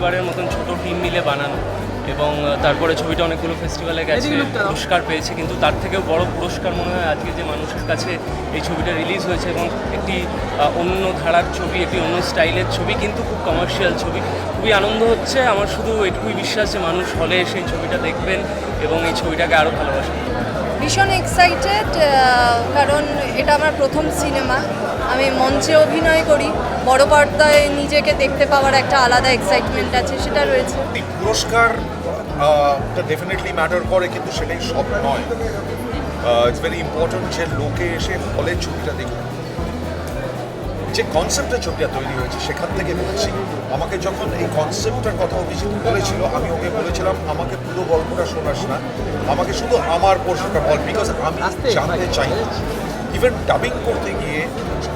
পরিবারের মতন ছোট টিম মিলে বানানো। এবং তারপরে ছবিটা অনেকগুলো ফেস্টিভ্যালে গেছে। পুরস্কার পেয়েছে। কিন্তু তার থেকেও বড় পুরস্কার মনে হয় আজকে যে মানুষের কাছে এই ছবিটা রিলিজ হয়েছে এবং একটি অন্য ধারার ছবি একটি অন্য স্টাইলের ছবি কিন্তু খুব কমার্শিয়াল ছবি। খুবই আনন্দ হচ্ছে। আমার শুধু এটুকুই বিশ্বাস যে মানুষ হলে এসে এই ছবিটা দেখবেন এবং এই ছবিটাকে আরও ভালোবাসবেন। ভীষণ এক্সাইটেড কারণ এটা আমার প্রথম সিনেমা আমি মঞ্চে অভিনয় করি, বড় পর্দায় নিজেকে দেখতে পাওয়ার একটা আলাদা এক্সাইটমেন্ট আছে, সেটা রয়েছে। পুরস্কার ডেফিনেটলি ম্যাটার করে, কিন্তু সেটাই সব নয়। ইটস ভেরি ইম্পর্টেন্ট যে লোকে এসে হলে ছবিটা দেখুন যে কনসেপ্টে ছবিটা তৈরি হয়েছে সেখান থেকে বলছি আমাকে যখন এই কনসেপ্টটার কথা অভিজিৎ বলেছিল আমি ওকে বলেছিলাম আমাকে পুরো গল্পটা শোনাস না আমাকে শুধু আমার পোর্শনটা বল বিকজ আমি জানতে চাই। ইভেন ডাবিং করতে গিয়ে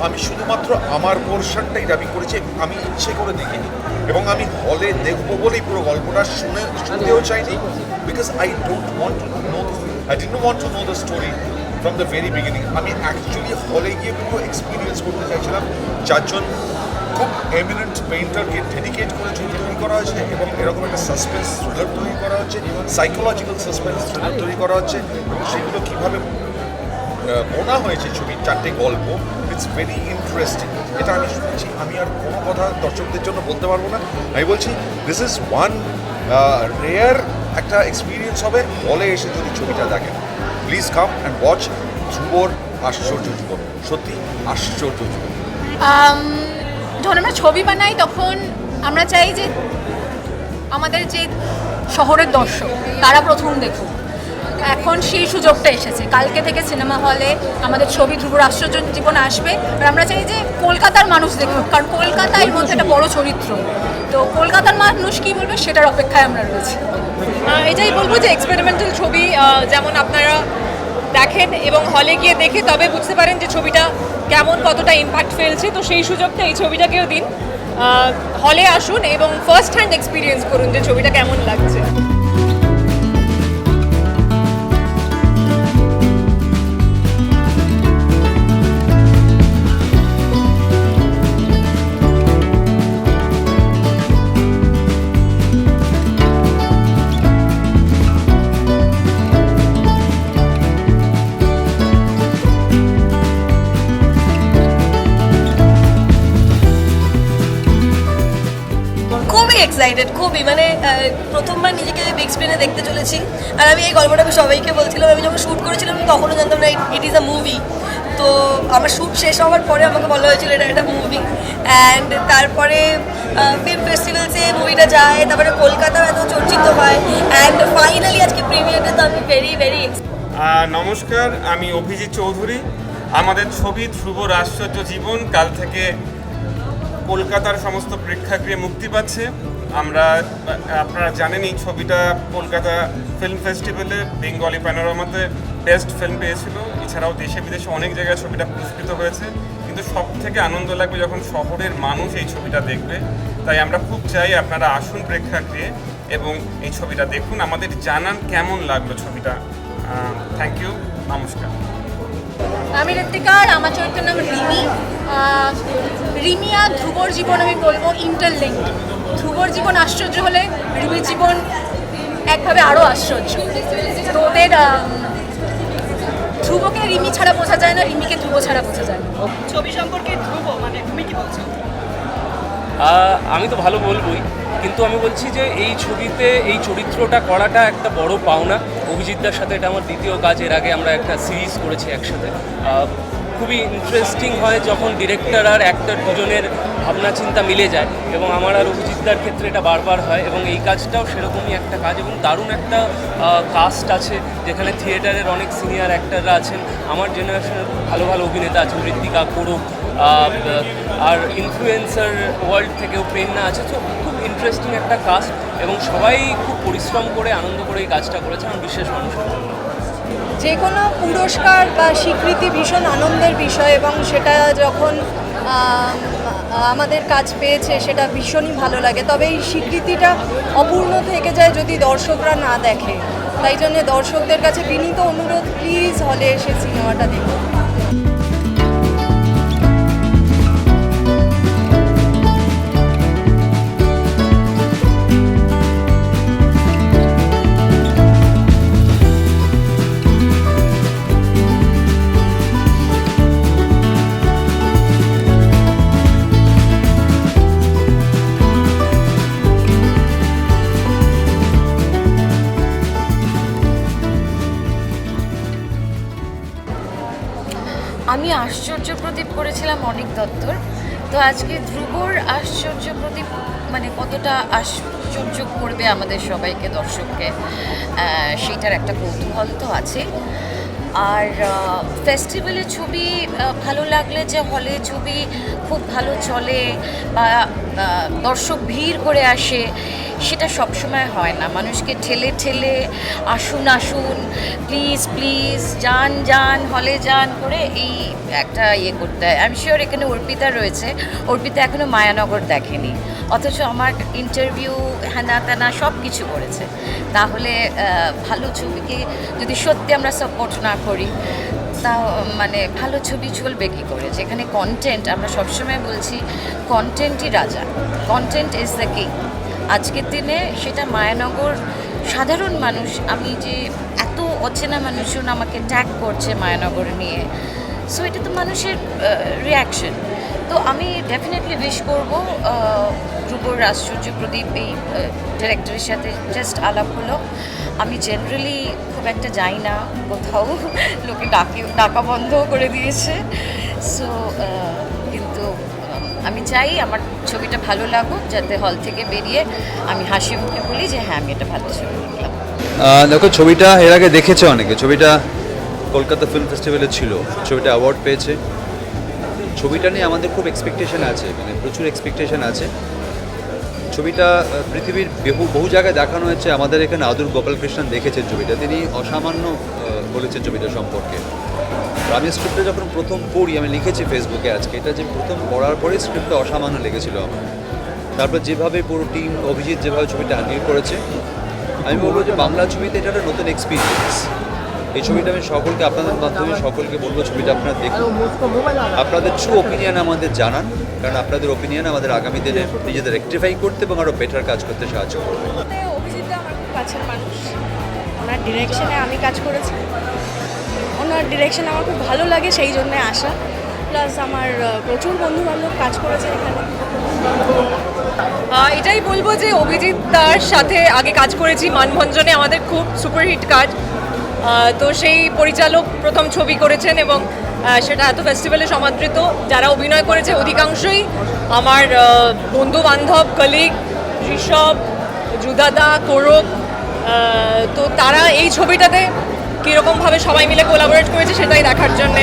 আমি শুধুমাত্র আমার পোর্শনটাই ডাবিং করেছি আমি ইচ্ছে করে দেখিনি। এবং আমি হলে দেখব বলেই পুরো গল্পটা শুনে শুনতেও চাইনি because I don't want to know I didn't want to know the story from the very beginning আমি অ্যাকচুয়ালি হলে গিয়ে পুরো এক্সপিরিয়েন্স করতে চাইছিলাম চারজন খুব এমিনেন্ট পেইন্টারকে ডেডিকেট করে ছবি তৈরি করা হয়েছে এবং এরকম একটা সাসপেন্স থ্রিলার তৈরি করা হচ্ছে সাইকোলজিক্যাল সাসপেন্স থ্রিলার তৈরি করা হচ্ছে। এবং সেগুলো কীভাবে বোনা হয়েছে ছবির চারটে গল্প ইটস ভেরি ইন্টারেস্টিং এটা আমি শুনেছি, আমি আর কোনো কথা দর্শকদের জন্য বলতে পারব না। আমি বলছি দিস ইজ ওয়ান রেয়ার একটা এক্সপিরিয়েন্স হবে হলে এসে যদি ছবিটা দেখেন। প্লিজ কাম অ্যান্ড ওয়াচ ধ্রুবর আশ্চর্য জীবন সত্যি আশ্চর্য জীবন যখন আমরা ছবি বানাই, তখন আমরা চাই যে আমাদের যে শহরের দর্শক, তারা প্রথম দেখুক। এখন সেই সুযোগটা এসেছে। কালকে থেকে সিনেমা হলে আমাদের ছবি ধ্রুবর আশ্চর্য জীবন আসবে। আর আমরা চাই যে কলকাতার মানুষ দেখুক, কারণ কলকাতা এর মধ্যে একটা বড় চরিত্র। তো কলকাতার মানুষ কি বলবে, সেটার অপেক্ষায় আমরা রয়েছি। এটাই বলব যে এক্সপেরিমেন্টাল ছবি যেমন আপনারা দেখেন এবং হলে গিয়ে দেখে তবে বুঝতে পারেন যে ছবিটা কেমন, কতটা ইম্প্যাক্ট ফেলছে। তো সেই সুযোগটা এই ছবিটাকেও দিন। হলে আসুন এবং ফার্স্ট হ্যান্ড এক্সপিরিয়েন্স করুন যে ছবিটা কেমন লাগছে। এক্সাইটেড খুবই মানে প্রথমবার নিজেকে বিগ স্ক্রিনে দেখতে চলেছি। আর আমি এই গল্পটা আমি সবাইকে বলছিলাম, আমি যখন শ্যুট করেছিলাম আমি তখনও জানতাম না ইট ইজ আ মুভি তো আমার শ্যুট শেষ হওয়ার পরে আমাকে বলা হয়েছিল, এটা একটা মুভি অ্যান্ড তারপরে ফিল্ম ফেস্টিভ্যালসে মুভিটা যায়, তারপরে কলকাতাও এত চর্চিত হয় অ্যান্ড ফাইনালি আজকে প্রিমিয়ারটা তো আমি ভেরি ভেরি নমস্কার, আমি অভিজিৎ চৌধুরী। আমাদের ছবি ধ্রুবর আশ্চর্য জীবন, কাল থেকে কলকাতার সমস্ত প্রেক্ষাগৃহে মুক্তি পাচ্ছে। আমরা, আপনারা জানেন এই ছবিটা কলকাতা ফিল্ম ফেস্টিভ্যালে বেঙ্গলি প্যানোরামাতে বেস্ট ফিল্ম পেয়েছিল। এছাড়াও দেশে বিদেশে অনেক জায়গায় ছবিটা পুরস্কৃত হয়েছে। কিন্তু সব থেকে আনন্দ লাগবে যখন শহরের মানুষ এই ছবিটা দেখবে। তাই আমরা খুব চাই আপনারা আসুন প্রেক্ষাগৃহে এবং এই ছবিটা দেখুন। আমাদের জানান কেমন লাগল ছবিটা। থ্যাংক ইউ নমস্কার। আমি ঋত্বিকা আর আমার চরিত্রের নাম রিমি। আহ, রিমি আর ধ্রুবর জীবন আমি বলব ইন্টারলিঙ্ক ধ্রুবর জীবন আশ্চর্য হলে রিমির জীবন একভাবে আরও আশ্চর্য। তো ওদের ধ্রুবকে রিমি ছাড়া বোঝা যায় না রিমিকে ধ্রুব ছাড়া বোঝা যায় না। ছবি সম্পর্কে ধ্রুব মানে তুমি কি বলছো? আমি তো ভালো বলবই কিন্তু আমি বলছি যে এই ছবিতে এই চরিত্রটা করাটা একটা বড় পাওনা। অভিজিৎদার সাথে এটা আমার দ্বিতীয় কাজ এর আগে আমরা একটা সিরিজ করেছি একসাথে। খুবই ইন্টারেস্টিং হয় যখন ডিরেক্টর আর অ্যাক্টর দুজনের ভাবনা চিন্তা মিলে যায় এবং আমার আর অভিজিৎদার ক্ষেত্রে এটা বারবার হয় এবং এই কাজটাও সেরকমই একটা কাজ এবং দারুণ একটা কাস্ট আছে যেখানে থিয়েটারের অনেক সিনিয়র অ্যাক্টাররা আছেন। আমার জেনারেশনের ভালো ভালো অভিনেতা আছেন ঋত্বিকা কোরক আর ইনফ্লুয়েন্সার ওয়ার্ল্ড থেকেও প্রেরণা আছে। তো খুব ইন্টারেস্টিং একটা কাজ এবং সবাই খুব পরিশ্রম করে, আনন্দ করে এই কাজটা করেছে। আমার বিশেষ মানুষের জন্য যে কোনো পুরস্কার বা স্বীকৃতি ভীষণ আনন্দের বিষয় এবং সেটা যখন আমাদের কাজ পেয়েছে সেটা ভীষণই ভালো লাগে। তবে এই স্বীকৃতিটা অপূর্ণ থেকে যায় যদি দর্শকরা না দেখে। তাই জন্য দর্শকদের কাছে বিনীত অনুরোধ, প্লিজ হলে এসে সিনেমাটা দেখুন। আমি আশ্চর্য প্রদীপ করেছিলাম অনিক দত্তর। তো আজকে ধ্রুবর আশ্চর্য প্রদীপ মানে কতটা আশ্চর্য করবে আমাদের সবাইকে দর্শককে আহ, সেইটার একটা কৌতূহল তো আছে। আর ফেস্টিভ্যালের ছবি ভালো লাগলে যে হলে ছবি খুব ভালো চলে বা দর্শক ভিড় করে আসে সেটা সবসময় হয় না। মানুষকে ঠেলে ঠেলে আসুন আসুন প্লিজ প্লিজ যান যান হলে যান করে এই একটা ইয়ে করতে হয়। আমি শিওর এখানে অর্পিতা রয়েছে। অর্পিতা এখনও মায়ানগর দেখেনি। অথচ আমার ইন্টারভিউ হ্যানা ত্যানা সব কিছু করেছে। তাহলে ভালো ছবিকে যদি সত্যি আমরা সাপোর্ট না করি তা মানে ভালো ছবি চলবে কী করে? যেখানে কন্টেন্ট আমরা সবসময় বলছি কন্টেন্টই রাজা। কন্টেন্ট ইজ দ্য কিং আজকের দিনে সেটা মায়ানগর সাধারণ মানুষ, আমি যে এত অচেনা মানুষজন আমাকে ট্যাগ করছে মায়ানগর নিয়ে সো এটা তো মানুষের রিয়াকশন তো আমি ডেফিনেটলি উইশ করব ধ্রুবর আশ্চর্য প্রদীপ এই ডিরেক্টরের সাথে জাস্ট আলাপ হলো আমি জেনারেলি খুব একটা যাই না, কোথাও, লোকে ডাকে, ডাকা বন্ধও করে দিয়েছে। সো কিন্তু আমি চাই আমার ছবিটা ভালো লাগুক, যাতে হল থেকে বেরিয়ে আমি হাসি মুখে বলি যে হ্যাঁ আমি এটা ভালো ছবি দেখো, ছবিটা এর আগে দেখেছে অনেকে। ছবিটা কলকাতা ফিল্ম ফেস্টিভ্যালে ছিল। ছবিটা অ্যাওয়ার্ড পেয়েছে। ছবিটা নিয়ে আমাদের খুব এক্সপেকটেশন আছে মানে প্রচুর এক্সপেকটেশন আছে। ছবিটা পৃথিবীর বহু বহু জায়গায় দেখানো হয়েছে। আমাদের এখানে আদুর গোপালকৃষ্ণন দেখেছেন ছবিটা। তিনি অসামান্য বলেছেন ছবিটা সম্পর্কে। আমি স্ক্রিপ্টটা যখন প্রথম পড়ি, আমি লিখেছি ফেসবুকে আজকে, এটা যে প্রথম পড়ার পরে স্ক্রিপ্টটা অসামান্য লেগেছিল আমার। তারপর যেভাবে পুরো টিম অভিজিৎ যেভাবে ছবিটা হ্যান্ডেল করেছে, আমি বলব যে বাংলা ছবিতে এটা একটা নতুন এক্সপিরিয়েন্স এই ছবিটা আমি সকলকে, আপনাদের মাধ্যমে সকলকে বলব, ছবিটা আপনারা দেখুন। আপনাদের ট্রু ওপিনিয়ন আমাদের জানান, কারণ আপনাদের ওপিনিয়ন আমাদের আগামী দিনে নিজেদের রেক্টিফাই করতে এবং আরও বেটার কাজ করতে সাহায্য করবে। ডিরেকশনে আমি কাজ করেছি। ওনার ডিরেকশন আমার খুব ভালো লাগে সেই জন্যে আসা। প্লাস আমার প্রচুর বন্ধু বান্ধব কাজ করেছে এখানে। এটাই বলব যে অভিজিৎ তার সাথে আগে কাজ করেছি মানভঞ্জনে, আমাদের খুব সুপারহিট কাজ। তো সেই পরিচালক প্রথম ছবি করেছেন এবং সেটা এত ফেস্টিভ্যালে সমাদৃত। যারা অভিনয় করেছে অধিকাংশই আমার বন্ধু বান্ধব কলিগ ঋষভ জুদাদা কোরক। তো তারা এই ছবিটাতে কীরকমভাবে সবাই মিলে কোলাবোরেট করেছে সেটাই দেখার জন্য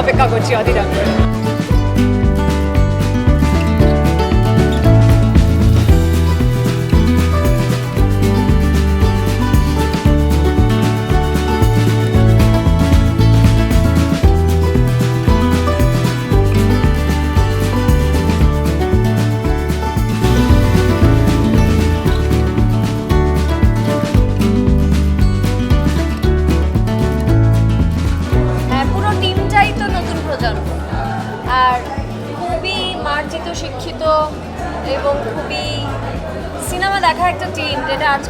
অপেক্ষা করছি অধীর।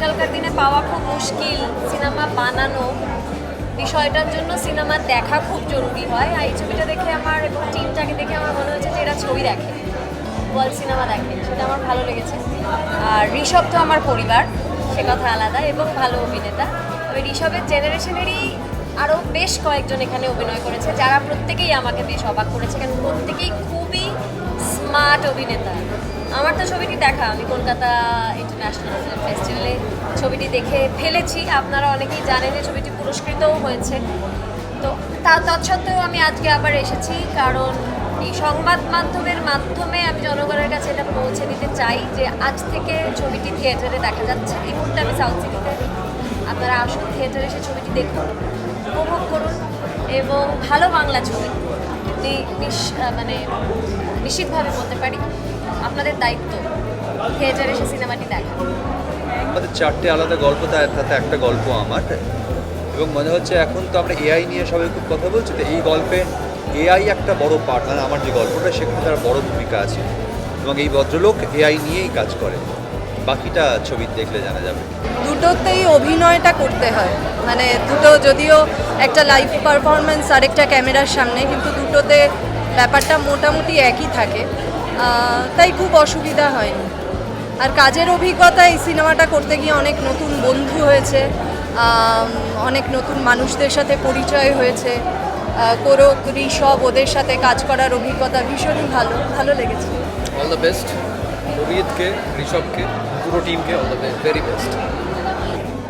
আজকালকার দিনে পাওয়া খুব মুশকিল সিনেমা বানানো। বিষয়টার জন্য সিনেমা দেখা খুব জরুরি হয়। আর এই ছবিটা দেখে আমার এবং টিমটাকে দেখে আমার মনে হয়েছে যে এরা ছবি দেখে ওয়ার্ল্ড সিনেমা দেখে। সেটা আমার ভালো লেগেছে। আর ঋষভ তো আমার পরিবার, সে কথা আলাদা এবং ভালো অভিনেতা। ওই ঋষভের জেনারেশনেরই আরও বেশ কয়েকজন এখানে অভিনয় করেছে, যারা প্রত্যেকেই আমাকে বেশ অবাক করেছে। কারণ প্রত্যেকেই খুবই স্মার্ট অভিনেতা। আমার তো ছবিটি দেখা। আমি কলকাতা ইন্টারন্যাশনাল ফিল্ম ফেস্টিভ্যালে ছবিটি দেখে ফেলেছি। আপনারা অনেকেই জানেন যে ছবিটি পুরস্কৃতও হয়েছে। তো তা তৎসত্ত্বেও আমি আজকে আবার এসেছি, কারণ এই সংবাদ মাধ্যমের মাধ্যমে আমি জনগণের কাছে এটা পৌঁছে দিতে চাই যে আজ থেকে ছবিটি থিয়েটারে দেখা যাচ্ছে। এই মুহূর্তে আমি সাউথ সিটিতে আপনারা আসুন, থিয়েটারে এসে ছবিটি দেখুন, উপভোগ করুন এবং ভালো বাংলা ছবি। মানে নিশ্চিতভাবে বলতে পারি। আপনাদের দায়িত্ব। থিয়েটারে এসে সিনেমাটি দেখা। আমাদের চারটে আলাদা গল্প তার তাতে একটা গল্প আমার। এবং মনে হচ্ছে এখন তো আমরা এআই নিয়ে সবাই খুব কথা বলছি তো এই গল্পে এআই একটা বড় পার্ট মানে আমার যে গল্পটা সেখানে তার বড় ভূমিকা আছে। এবং এই ভদ্রলোক এআই নিয়েই কাজ করে। বাকিটা ছবি দেখলে জানা যাবে। দুটোতেই অভিনয়টা করতে হয়। মানে দুটো যদিও একটা লাইভ পারফরমেন্স আর একটা ক্যামেরার সামনে কিন্তু দুটোতে ব্যাপারটা মোটামুটি একই থাকে। তাই খুব অসুবিধা হয়নি। আর কাজের অভিজ্ঞতা এই সিনেমাটা করতে গিয়ে অনেক নতুন বন্ধু হয়েছে অনেক নতুন মানুষদের সাথে পরিচয় হয়েছে কোরক ঋষভ ওদের সাথে কাজ করার অভিজ্ঞতা ভীষণই ভালো ভালো লেগেছে। অল দ্য বেস্ট ঋষভকে, পুরো টিমকে অল দ্য ভেরি বেস্ট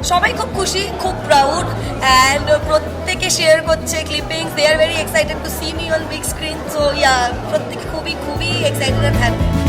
সবাই খুব খুশি, খুব প্রাউড অ্যান্ড প্রত্যেকে শেয়ার করছে clippings they are very excited to see me on big screen so yeah প্রত্যেকে খুবই খুবই এক্সাইটেড অ্যান্ড হ্যাপি